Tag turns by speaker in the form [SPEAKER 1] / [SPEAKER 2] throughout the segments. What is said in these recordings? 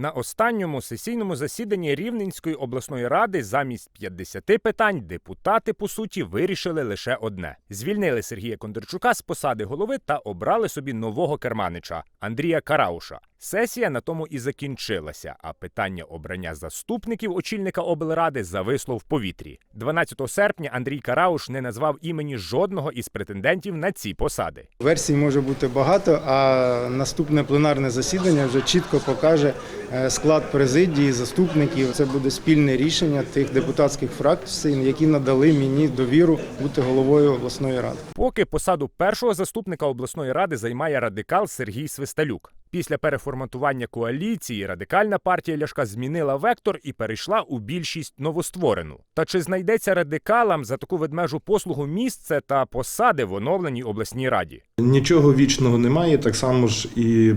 [SPEAKER 1] На останньому сесійному засіданні Рівненської обласної ради замість 50 питань депутати по суті вирішили лише одне: звільнили Сергія Кондорчука з посади голови та обрали собі нового керманича Андрія Карауша. Сесія на тому і закінчилася, а питання обрання заступників очільника облради зависло в повітрі. 12 серпня Андрій Карауш не назвав імені жодного із претендентів на ці посади.
[SPEAKER 2] Версій може бути багато, а наступне пленарне засідання вже чітко покаже е, склад президії, заступників. Це буде спільне рішення тих депутатських фракцій, які надали мені довіру бути головою обласної ради.
[SPEAKER 1] Поки посаду першого заступника обласної ради займає радикал Сергій Свисталюк. Після переформатування коаліції радикальна партія Ляшка змінила вектор і перейшла у більшість новостворену. Та чи знайдеться радикалам за таку ведмежу послугу місце та посади в оновленій обласній раді?
[SPEAKER 3] Нічого вічного немає, так само ж і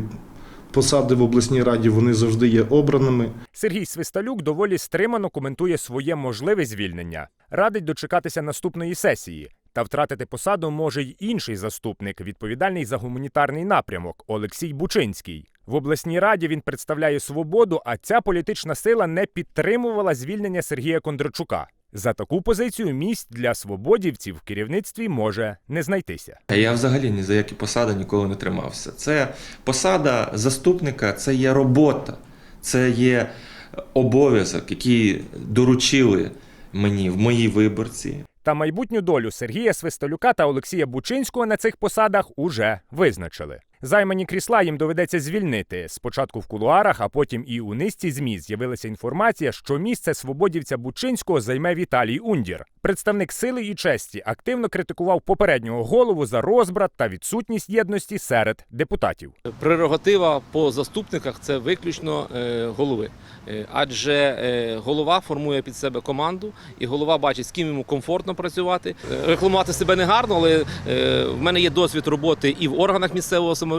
[SPEAKER 3] посади в обласній раді вони завжди є обраними.
[SPEAKER 1] Сергій Свисталюк доволі стримано коментує своє можливе звільнення, радить дочекатися наступної сесії. Та втратити посаду може й інший заступник, відповідальний за гуманітарний напрямок Олексій Бучинський. В обласній раді він представляє свободу, а ця політична сила не підтримувала звільнення Сергія Кондрачука. За таку позицію місць для свободівців в керівництві може не знайтися.
[SPEAKER 4] Я взагалі ні за які посади ніколи не тримався. Це посада заступника, це є робота, це є обов'язок, який доручили мені в моїй виборці.
[SPEAKER 1] Та майбутню долю Сергія Свистолюка та Олексія Бучинського на цих посадах уже визначили. Займані крісла їм доведеться звільнити. Спочатку в кулуарах, а потім і у низці ЗМІ з'явилася інформація, що місце свободівця Бучинського займе Віталій Ундір. Представник сили і честі активно критикував попереднього голову за розбрат та відсутність єдності серед депутатів.
[SPEAKER 5] Прерогатива по заступниках це виключно е, голови. Е, Адже е, голова формує під себе команду, і голова бачить, з ким йому комфортно працювати. Рекламувати себе не гарно, але в мене є досвід роботи і в органах місцевого самоврядування,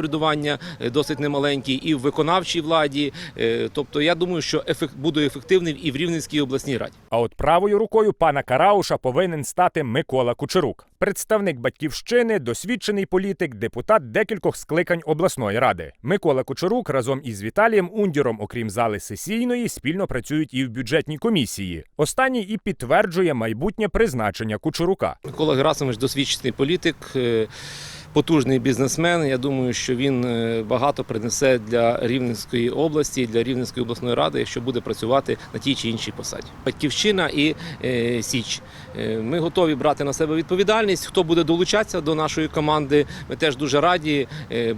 [SPEAKER 5] е, досить немаленький, і в виконавчій владі. Е, Тобто я думаю, що ефект буду ефективним і в Рівненській обласній раді.
[SPEAKER 1] А от правою рукою пана Карауша повинен стати Микола Кучерук, представник батьківщини, досвідчений політик, депутат декількох скликань обласної ради. Микола Кучерук разом із Віталієм Ундіром, окрім зали сесійної, спільно працюють і в бюджетній комісії. Останній і підтверджує майбутнє призначення Кучерука.
[SPEAKER 5] Микола Герасимович досвідчений політик, е, потужний бізнесмен. Я думаю, що він е, багато принесе для Рівненської області, для Рівненської обласної ради, якщо буде працювати на тій чи іншій посаді. Батьківщина і е, Січ. Е, Ми готові брати на себе відповідальність. Хто буде долучатися до нашої команди, ми теж дуже раді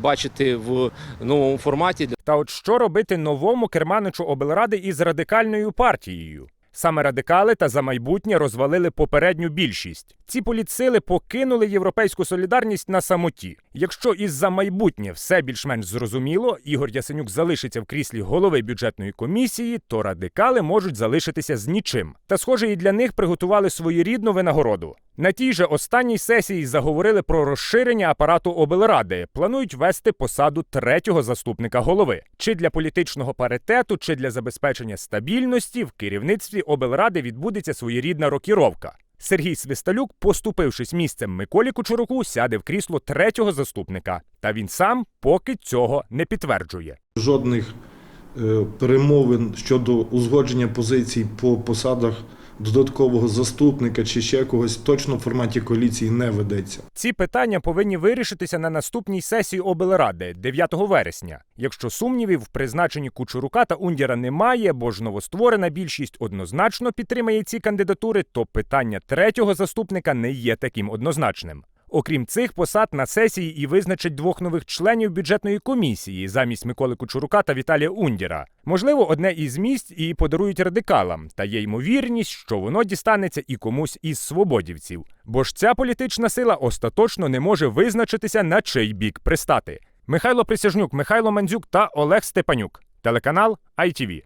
[SPEAKER 5] бачити в новому форматі.
[SPEAKER 1] Та от що робити новому керманичу облради із радикальною партією? Саме радикали та за майбутнє розвалили попередню більшість. Ці політсили покинули європейську солідарність на самоті. Якщо із за майбутнє все більш-менш зрозуміло, Ігор Ясенюк залишиться в кріслі голови бюджетної комісії, то радикали можуть залишитися з нічим. Та, схоже, і для них приготували своєрідну винагороду. На тій же останній сесії заговорили про розширення апарату облради. Планують вести посаду третього заступника голови. Чи для політичного паритету, чи для забезпечення стабільності в керівництві облради відбудеться своєрідна рокіровка. Сергій Свисталюк, поступившись місцем Миколі Кучуруку, сяде в крісло третього заступника. Та він сам поки цього не підтверджує.
[SPEAKER 3] Жодних е, перемовин щодо узгодження позицій по посадах додаткового заступника чи ще когось точно в форматі коаліції не ведеться.
[SPEAKER 1] Ці питання повинні вирішитися на наступній сесії облради 9 вересня. Якщо сумнівів в призначенні Кучурука та Ундіра немає, бо ж новостворена більшість однозначно підтримає ці кандидатури, то питання третього заступника не є таким однозначним. Окрім цих посад на сесії і визначать двох нових членів бюджетної комісії замість Миколи Кучурука та Віталія Ундіра. Можливо, одне із місць і подарують радикалам, та є ймовірність, що воно дістанеться і комусь із свободівців. Бо ж ця політична сила остаточно не може визначитися на чий бік пристати. Михайло Присяжнюк, Михайло Мандзюк та Олег Степанюк. Телеканал ITV.